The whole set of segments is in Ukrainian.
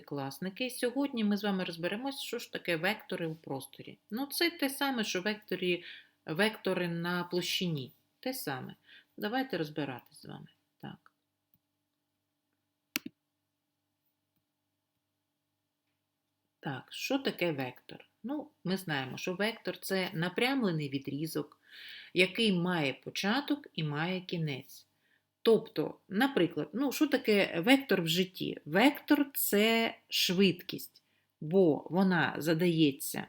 Класники, сьогодні ми з вами розберемось, що ж таке вектори у просторі. Ну, це те саме, що векторі, вектори на площині. Те саме. Давайте розбиратись з вами. Так. Так, що таке вектор? Ну, ми знаємо, що вектор це напрямлений відрізок, який має початок і має кінець. Тобто, наприклад, ну, що таке вектор в житті? Вектор це швидкість, бо вона задається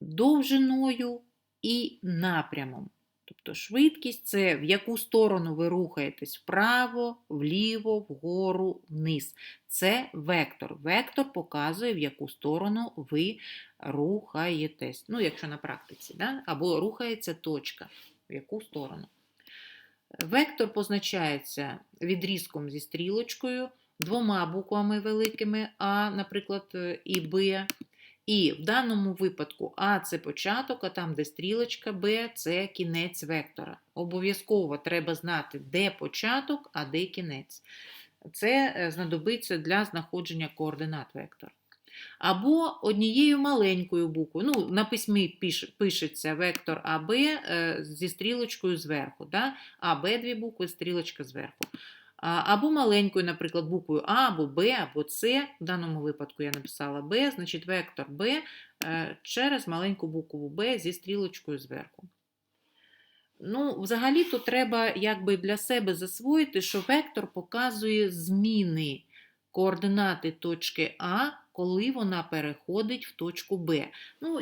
довжиною і напрямом. Тобто швидкість це в яку сторону ви рухаєтесь вправо, вліво, вгору, вниз. Це вектор. Вектор показує, в яку сторону ви рухаєтесь. Ну, якщо на практиці, да? або рухається точка, в яку сторону. Вектор позначається відрізком зі стрілочкою, двома буквами великими А, наприклад, е, і Б. І в даному випадку А це початок, а там, де стрілочка Б, це кінець вектора. Обов'язково треба знати, де початок, а де кінець. Це е, знадобиться для знаходження координат вектора. Або однією маленькою буквою. Ну, На письмі пишеться вектор АБ е, зі стрілочкою зверху. Да? АБ дві букви, стрілочка зверху. Або маленькою, наприклад, буквою А, або Б, або С. В даному випадку я написала Б, значить вектор Б е, через маленьку букву Б зі стрілочкою зверху. Ну, Взагалі, то треба якби для себе засвоїти, що вектор показує зміни координати точки А коли вона переходить в точку Б. Ну,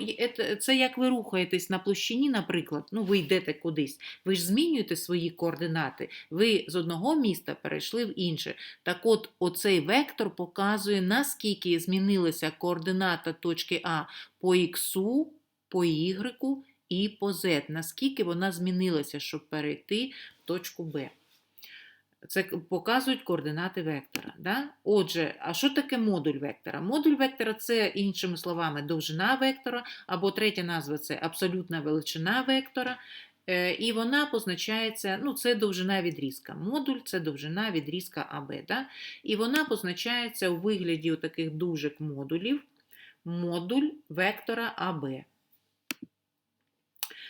Це як ви рухаєтесь на площині, наприклад, ну, ви йдете кудись, ви ж змінюєте свої координати, ви з одного міста перейшли в інше. Так от, оцей вектор показує, наскільки змінилася координата точки А по Х, по Y і по Z, наскільки вона змінилася, щоб перейти в точку Б. Це показують координати вектора. Да? Отже, а що таке модуль вектора? Модуль вектора це, іншими словами, довжина вектора, або третя назва це абсолютна величина вектора. Е, і вона позначається, ну, це довжина відрізка. Модуль це довжина відрізка АБ. Да? І вона позначається у вигляді таких дужок модулів, модуль вектора АБ.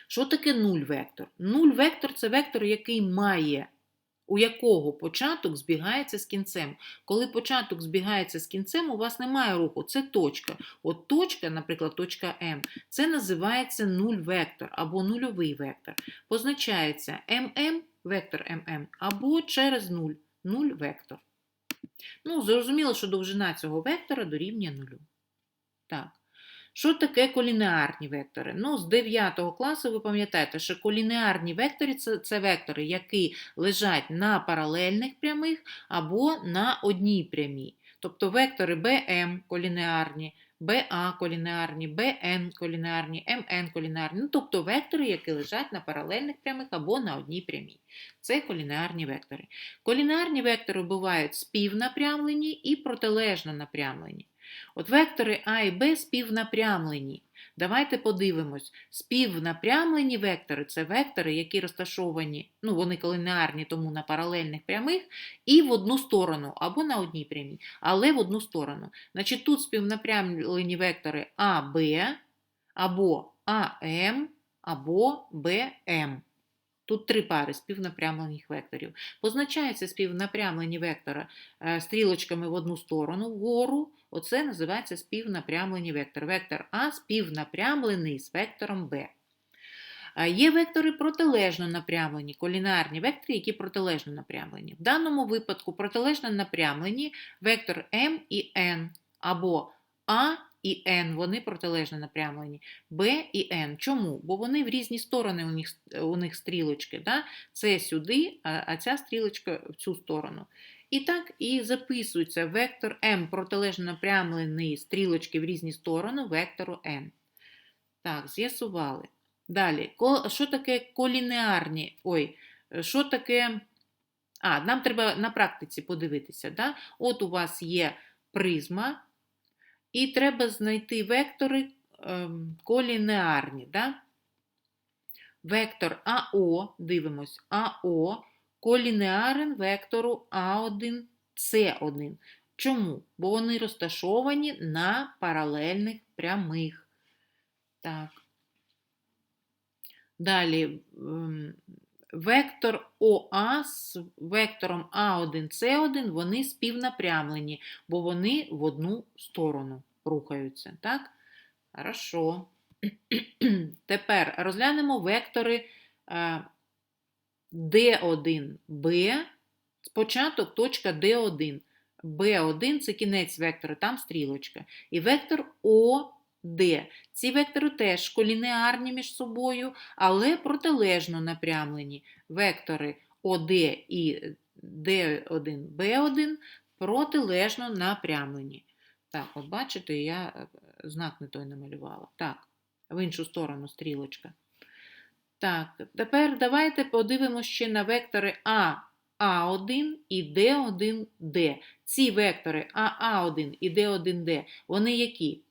Що таке нуль вектор? Нуль вектор це вектор, який має у якого початок збігається з кінцем. Коли початок збігається з кінцем, у вас немає руху, це точка. От точка, наприклад, точка М, це називається нуль вектор або нульовий вектор. Позначається ММ, вектор ММ, або через 0, 0 вектор. Ну, Зрозуміло, що довжина цього вектора дорівнює нулю. Так. Що таке колінеарні вектори? Ну, З 9 класу ви пам'ятаєте, що колінеарні вектори це, це вектори, які лежать на паралельних прямих або на одній прямій. Тобто вектори BM колінеарні, BA колінеарні, BN колінеарні, MN колінеарні, ну, тобто вектори, які лежать на паралельних прямих або на одній прямій. Це колінеарні вектори. Колінеарні вектори бувають співнапрямлені і протилежно напрямлені. От вектори А і Б співнапрямлені. Давайте подивимось, співнапрямлені вектори це вектори, які розташовані, ну, вони колінеарні, тому на паралельних прямих, і в одну сторону, або на одній прямій, але в одну сторону. Значить, тут співнапрямлені вектори АБ, або АМ, або БМ. Тут три пари співнапрямлених векторів. Позначаються співнапрямлені вектори е, стрілочками в одну сторону вгору. Оце називається співнапрямлені вектори. Вектор А співнапрямлений з вектором Б. Е, є вектори протилежно напрямлені, колінарні вектори, які протилежно напрямлені. В даному випадку протилежно напрямлені вектор М і Н або А і N, вони протилежно напрямлені. B і N. Чому? Бо вони в різні сторони у них у них стрілочки. Да? Це сюди, а ця стрілочка в цю сторону. І так і записується вектор M протилежно напрямлений стрілочки в різні сторони вектору N. Так, з'ясували. Далі, що таке колінеарні? Ой, що таке. А, нам треба на практиці подивитися. Да? От у вас є призма. І треба знайти вектори ем, колінеарні. Да? Вектор АО, дивимось, АО колінеарен вектору А1, С1. Чому? Бо вони розташовані на паралельних прямих. Так. Далі м, вектор ОА з вектором А1, С1 вони співнапрямлені, бо вони в одну сторону рухаються. Так? Хорошо. Тепер розглянемо вектори е, D1B. Спочаток точка D1. B1 це кінець вектора, там стрілочка. І вектор ОД. Ці вектори теж колінеарні між собою, але протилежно напрямлені. Вектори ОД і D1, B1 протилежно напрямлені. Так, от бачите, я е, знак не той намалювала. Так, в іншу сторону стрілочка. Так, тепер давайте подивимося ще на вектори А, А1 і Д1Д. Ці вектори АА1 і Д1Д, вони які?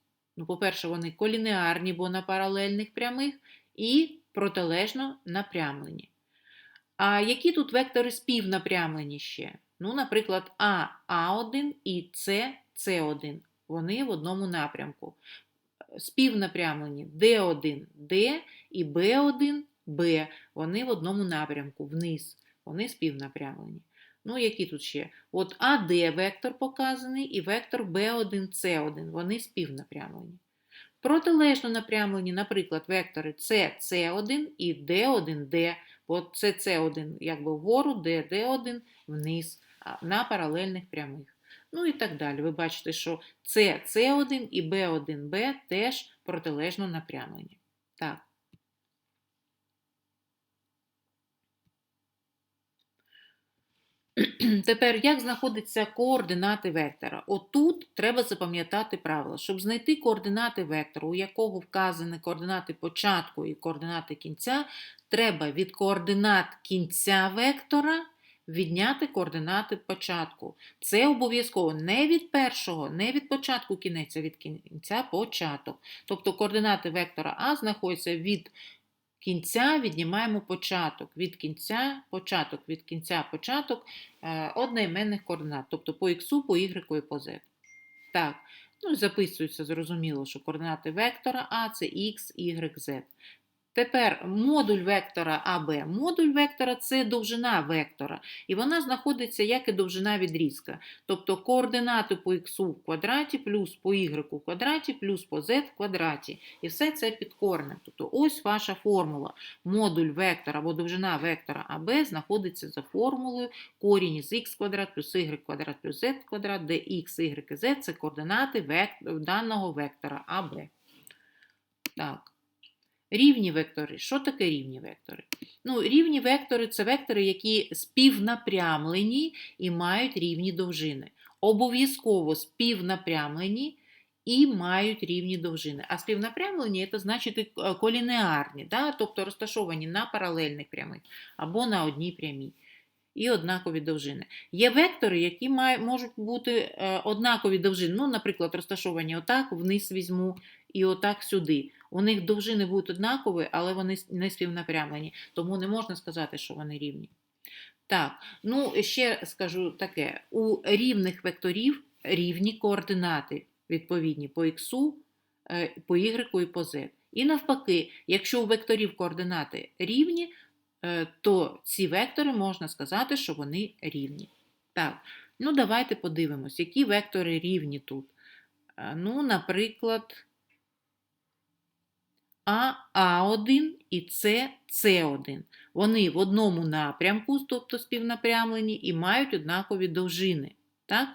Ну, по-перше, вони колінеарні, бо на паралельних прямих, і протилежно напрямлені. А які тут вектори співнапрямлені ще? Ну, наприклад, А, А1 і С, С1. Вони в одному напрямку. Співнапрямлені D1, D і B1, B. Вони в одному напрямку, вниз. Вони співнапрямлені. Ну, які тут ще? От АД вектор показаний і вектор B1, C1. Вони співнапрямлені. Протилежно напрямлені, наприклад, вектори C, C1 і D1, D. От C, C1 якби вгору, D, D1 вниз, на паралельних прямих. Ну і так далі. Ви бачите, що С, С1 і Б1Б теж протилежно напрямлені. Так. Тепер, як знаходяться координати вектора? Отут треба запам'ятати правило. Щоб знайти координати вектора, у якого вказані координати початку і координати кінця, треба від координат кінця вектора відняти координати початку. Це обов'язково не від першого, не від початку кінець, а від кінця початок. Тобто координати вектора А знаходяться від кінця, віднімаємо початок. Від кінця початок, від кінця початок е, одноіменних координат, тобто по х, по y і по z. Так, ну записується зрозуміло, що координати вектора А це x, y, z. Тепер модуль вектора АБ. Модуль вектора це довжина вектора, і вона знаходиться як і довжина відрізка. Тобто координати по х в квадраті плюс по y в квадраті плюс по z в квадраті. І все це під корнем. Тобто ось ваша формула. Модуль вектора або довжина вектора АБ знаходиться за формулою корінь із х квадрат плюс y квадрат плюс z квадрат, де x, y і z це координати даного вектора АБ. Так. Рівні вектори. Що таке рівні вектори? Ну, Рівні вектори це вектори, які співнапрямлені і мають рівні довжини. Обов'язково співнапрямлені і мають рівні довжини. А співнапрямлені це значить колінеарні, да? тобто розташовані на паралельних прямих або на одній прямій. І однакові довжини. Є вектори, які можуть бути е, однакові довжини. Ну, Наприклад, розташовані отак, вниз візьму і отак сюди. У них довжини будуть однакові, але вони не співнапрямлені, тому не можна сказати, що вони рівні. Так, ну ще скажу таке: у рівних векторів рівні координати, відповідні по х, е, по y і по z. І навпаки, якщо у векторів координати рівні, е, то ці вектори можна сказати, що вони рівні. Так, ну давайте подивимось, які вектори рівні тут. Е, ну, наприклад. А А1 і С С1. Вони в одному напрямку, тобто співнапрямлені, і мають однакові довжини. Так?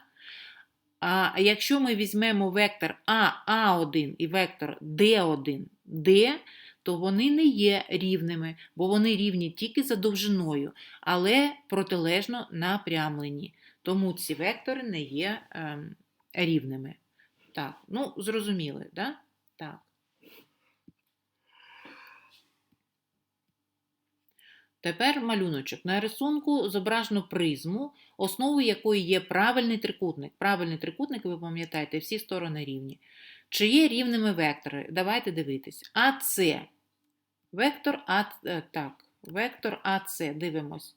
А якщо ми візьмемо вектор А А1 і вектор Д1 Д, то вони не є рівними, бо вони рівні тільки за довжиною, але протилежно напрямлені. Тому ці вектори не є е, рівними. Так, ну, зрозуміли, да? так? Тепер малюночок. На рисунку зображено призму, основою якої є правильний трикутник. Правильний трикутник, ви пам'ятаєте, всі сторони рівні. Чи є рівними вектори? Давайте дивитись. АС. Вектор А, е, так, вектор АС. Дивимось.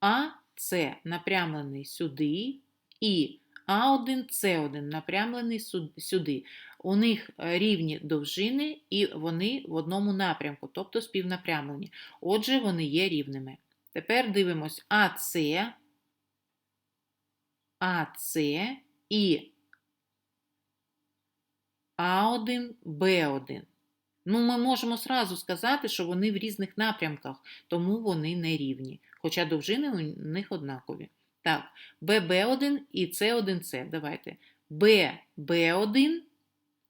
АС напрямлений сюди, і А1, С1 напрямлений сюди. У них е, рівні довжини і вони в одному напрямку, тобто співнапрямлені. Отже, вони є рівними. Тепер дивимось АС, АС і А1, Б1. Ну, ми можемо сразу сказати, що вони в різних напрямках, тому вони не рівні, хоча довжини у них однакові. Так, ББ1 і С1С. Давайте. ББ1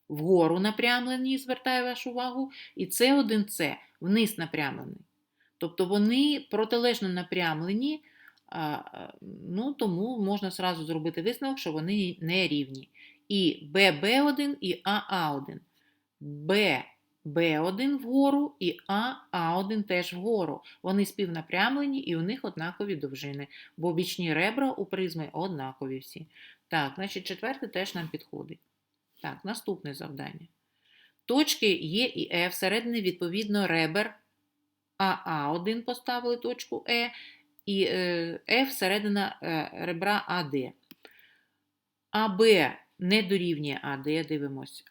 вгору напрямлені, звертаю вашу увагу, і С1С вниз напрямлений. Тобто вони протилежно напрямлені, ну, тому можна сразу зробити висновок, що вони не рівні. І ББ1 і АА1. ББ1 вгору і АА1 теж вгору. Вони співнапрямлені і у них однакові довжини, бо бічні ребра у призми однакові всі. Так, значить, четверте теж нам підходить. Так, наступне завдання. Точки Е і Е всередині відповідно ребер АА1 поставили точку Е, і е, F середина е, ребра АД. АБ не дорівнює АД, дивимось.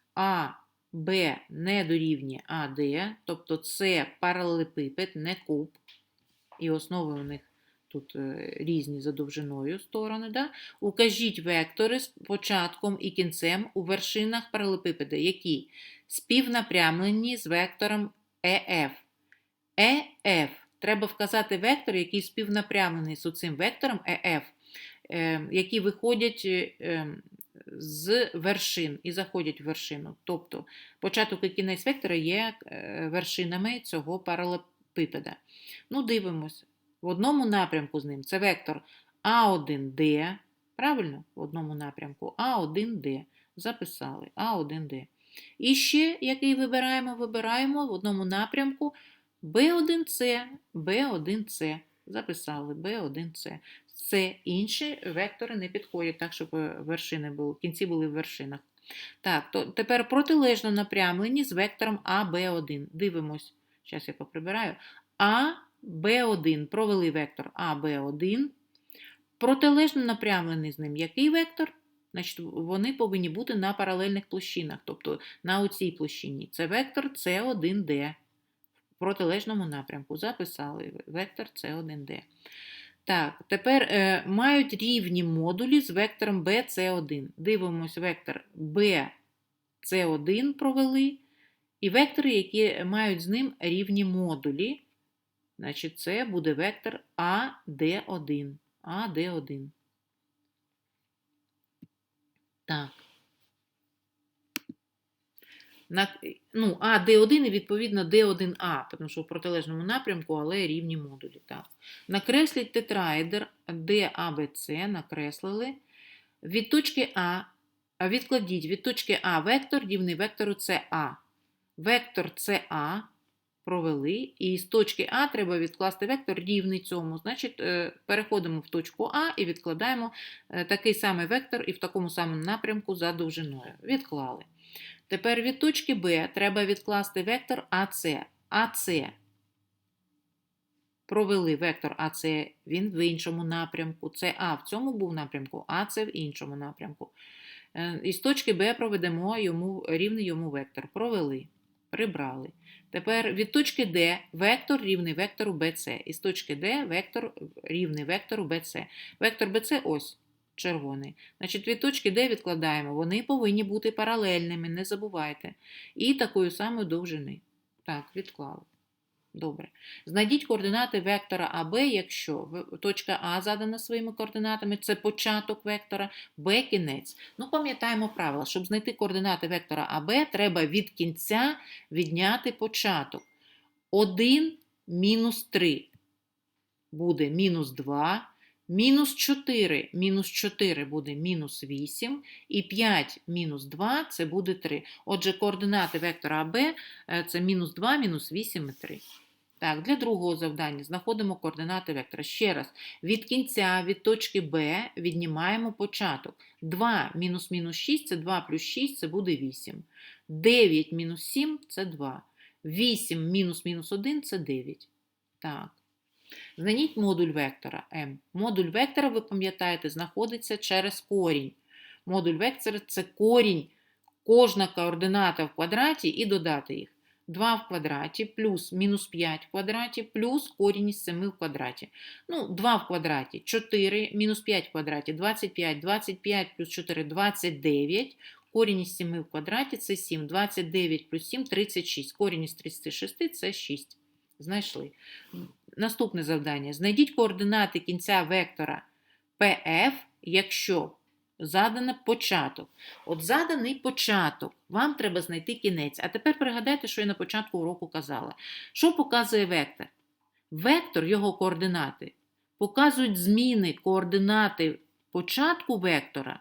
АБ не дорівнює АД, тобто це паралелепипед, не куб. І основи у них тут е, різні за довжиною сторони. Да? Укажіть вектори з початком і кінцем у вершинах паралелепипеда, які співнапрямлені з вектором ЕФ. ЕФ. Треба вказати вектор, який співнапрямлений з цим вектором ЕФ, е, які виходять е, е, з вершин і заходять в вершину. Тобто початок і кінець вектора є е, вершинами цього паралепипеда. Ну, дивимось. В одному напрямку з ним це вектор А1Д. Правильно? В одному напрямку А1Д. Записали А1Д. І ще, який вибираємо, вибираємо в одному напрямку B1C, B1C. Записали B1C. Це інші вектори не підходять, так, щоб вершини були, кінці були в вершинах. Так, то тепер протилежно напрямлені з вектором АБ1. Дивимось, зараз я поприбираю. АБ1. Провели вектор АБ1. Протилежно напрямлений з ним який вектор? Значить, вони повинні бути на паралельних площинах, тобто на оцій площині. Це вектор С1Д в протилежному напрямку. Записали вектор С1Д. Так, тепер е, мають рівні модулі з вектором BC1. Дивимось вектор BC1 провели. І вектори, які мають з ним рівні модулі. Значить, це буде вектор AD1. AD1. Так. На, ну, А, Д1 і відповідно Д1А, тому що в протилежному напрямку, але рівні модулі. Так. Накресліть тетраедр ДАБЦ, накреслили. Від точки А, відкладіть від точки А вектор рівний вектору СА. Вектор СА провели, і з точки А треба відкласти вектор рівний цьому. Значить, е, переходимо в точку А і відкладаємо е, такий самий вектор і в такому самому напрямку за довжиною. Відклали. Тепер від точки Б треба відкласти вектор АС. АС. Провели вектор АС, він в іншому напрямку. Це А в цьому був напрямку, А це в іншому напрямку. Е, Із точки Б проведемо йому, рівний йому вектор. Провели, прибрали. Тепер від точки Д вектор рівний вектору BC. Із точки Д вектор рівний вектору BC. Вектор BC ось червоний. Значить, від точки Д відкладаємо. Вони повинні бути паралельними, не забувайте. І такої самої довжини. Так, відклали. Добре. Знайдіть координати вектора АБ, якщо точка А задана своїми координатами, це початок вектора, Б кінець. Ну, пам'ятаємо правило, щоб знайти координати вектора АБ, треба від кінця відняти початок. 1 мінус 3 буде мінус 2, мінус 4, мінус 4 буде мінус 8, і 5 мінус 2 це буде 3. Отже, координати вектора АБ е, це мінус 2, мінус 8 і 3. Так, для другого завдання знаходимо координати вектора. Ще раз, від кінця, від точки Б віднімаємо початок. 2 мінус мінус 6 це 2 плюс 6 це буде 8. 9 мінус 7 це 2. 8 мінус мінус 1 це 9. Так. Знайдіть модуль вектора m. Модуль вектора, ви пам'ятаєте, знаходиться через корінь. Модуль вектора це корінь, кожна координата в квадраті і додати їх. 2 в квадраті плюс мінус 5 в квадраті плюс корінь із 7 в квадраті. Ну, 2 в квадраті 4, мінус 5 в квадраті 25, 25 плюс 4 – 29. Корінь із 7 в квадраті це 7, 29 плюс 7 – 36. Корінь із 36 – це 6. Знайшли. Наступне завдання. Знайдіть координати кінця вектора PF, якщо задано початок. От заданий початок. Вам треба знайти кінець. А тепер пригадайте, що я на початку уроку казала. Що показує вектор? Вектор, його координати, показують зміни координати початку вектора,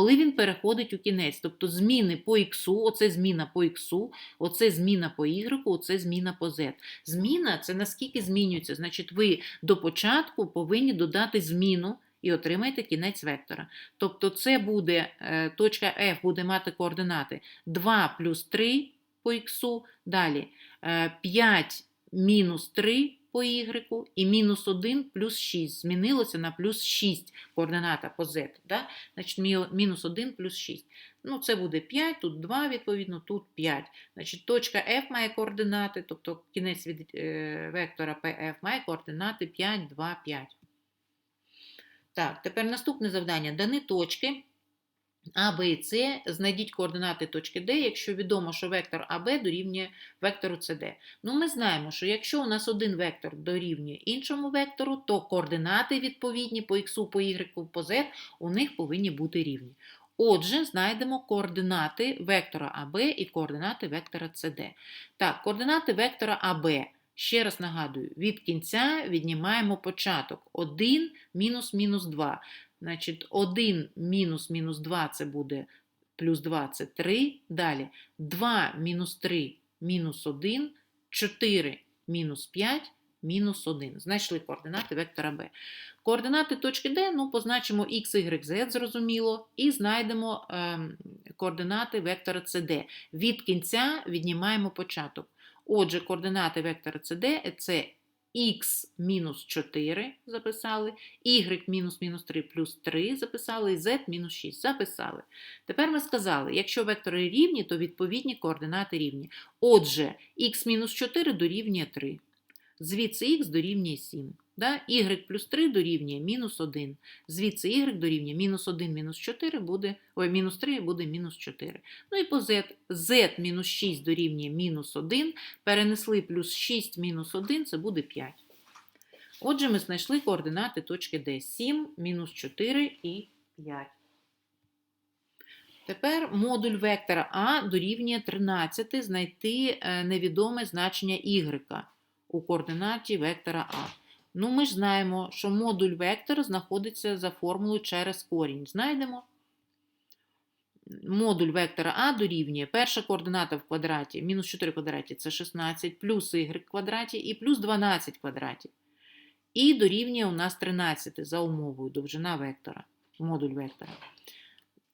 коли він переходить у кінець. Тобто зміни по х, оце зміна по х, оце зміна по y, оце зміна по z. Зміна це наскільки змінюється. Значить, ви до початку повинні додати зміну і отримаєте кінець вектора. Тобто це буде, е, точка F буде мати координати 2 плюс 3 по х, далі е, 5 мінус 3 по y і мінус 1 плюс 6. Змінилося на плюс 6 координата по z. Да? Значить, мінус 1 плюс 6. Ну, це буде 5, тут 2, відповідно, тут 5. Значить, точка F має координати, тобто кінець від е, вектора PF має координати 5, 2, 5. Так, тепер наступне завдання. Дані точки А, Б і С. Знайдіть координати точки Д, якщо відомо, що вектор АБ дорівнює вектору СД. Ну, ми знаємо, що якщо у нас один вектор дорівнює іншому вектору, то координати відповідні по Х, по Y, по Z у них повинні бути рівні. Отже, знайдемо координати вектора АБ і координати вектора СД. Так, координати вектора АБ. Ще раз нагадую, від кінця віднімаємо початок. 1 мінус мінус 2. Значить, 1 мінус мінус 2 це буде плюс 2 це 3. Далі 2 мінус 3 мінус 1, 4 мінус 5 мінус 1. Знайшли координати вектора B. Координати точки D, ну, позначимо x, y, z, зрозуміло, і знайдемо ем, координати вектора CD. Від кінця віднімаємо початок. Отже, координати вектора CD – це x мінус 4 записали, y мінус мінус 3 плюс 3 записали, і z мінус 6 записали. Тепер ми сказали, якщо вектори рівні, то відповідні координати рівні. Отже, x мінус 4 дорівнює 3. Звідси x дорівнює 7. Да? y плюс 3 дорівнює мінус 1. Звідси y дорівнює мінус 1 мінус 4 буде, ой, мінус 3 буде мінус 4. Ну і по z. z мінус 6 дорівнює мінус 1. Перенесли плюс 6 мінус 1, це буде 5. Отже, ми знайшли координати точки D. 7, мінус 4 і 5. Тепер модуль вектора А дорівнює 13 знайти е, невідоме значення y у координаті вектора А. Ну, ми ж знаємо, що модуль вектора знаходиться за формулою через корінь. Знайдемо. Модуль вектора А дорівнює перша координата в квадраті, мінус 4 в квадраті це 16, плюс y в квадраті і плюс 12 в квадраті. І дорівнює у нас 13 за умовою довжина вектора, модуль вектора.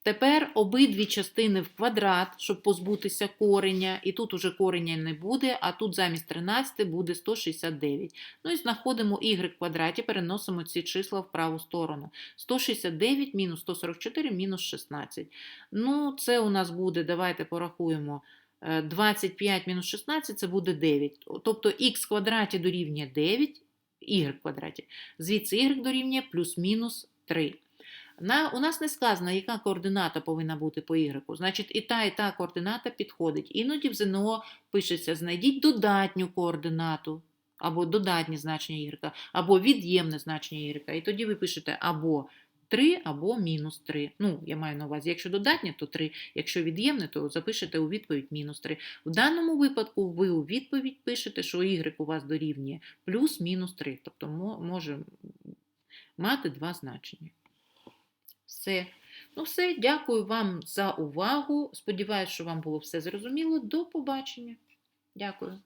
Тепер обидві частини в квадрат, щоб позбутися кореня. І тут уже кореня не буде, а тут замість 13 буде 169. Ну і знаходимо y в квадраті, переносимо ці числа в праву сторону. 169 мінус 144 мінус 16. Ну, це у нас буде, давайте порахуємо. е, 25 мінус 16 це буде 9. Тобто х в квадраті дорівнює 9, y в квадраті. Звідси y дорівнює плюс-мінус 3. На, у нас не сказано, яка координата повинна бути по y. Значить, і та, і та координата підходить. Іноді в ЗНО пишеться: знайдіть додатню координату, або додатнє значення y, або від'ємне значення y. І тоді ви пишете або 3, або мінус 3. Ну, я маю на увазі, якщо додатнє, то 3, якщо від'ємне, то запишете у відповідь мінус 3. В даному випадку ви у відповідь пишете, що y у вас дорівнює плюс-мінус 3. Тобто може мати два значення. Все. Ну, все, дякую вам за увагу. Сподіваюсь, що вам було все зрозуміло. До побачення. Дякую.